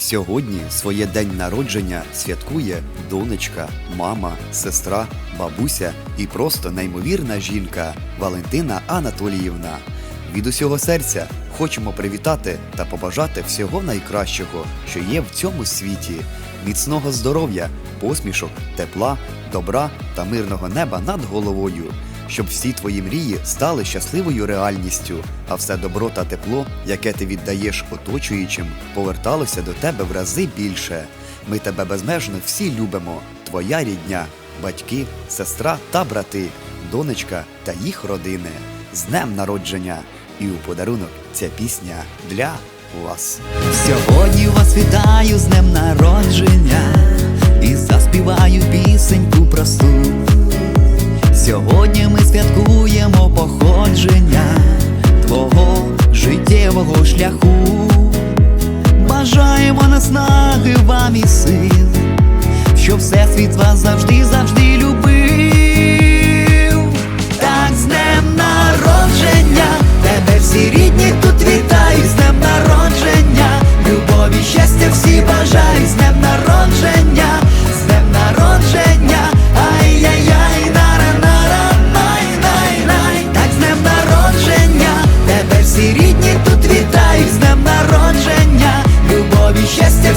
Сьогодні своє день народження святкує донечка, мама, сестра, бабуся і просто неймовірна жінка Валентина Анатоліївна. Від усього серця хочемо привітати та побажати всього найкращого, що є в цьому світі, міцного здоров'я, посмішок, тепла, добра та мирного неба над головою, щоб всі твої мрії стали щасливою реальністю, а все добро та тепло, яке ти віддаєш оточуючим, поверталося до тебе в рази більше. Ми тебе безмежно всі любимо, твоя рідня, батьки, сестра та брати, донечка та їх родини. З днем народження! І у подарунок ця пісня для вас. Сьогодні вас вітаю з днем народження і заспіваю пісеньку просту. Святкуємо походження твого життєвого шляху. Бажаємо наснаги вам і сил, що всесвіт вас завжди, завжди jestem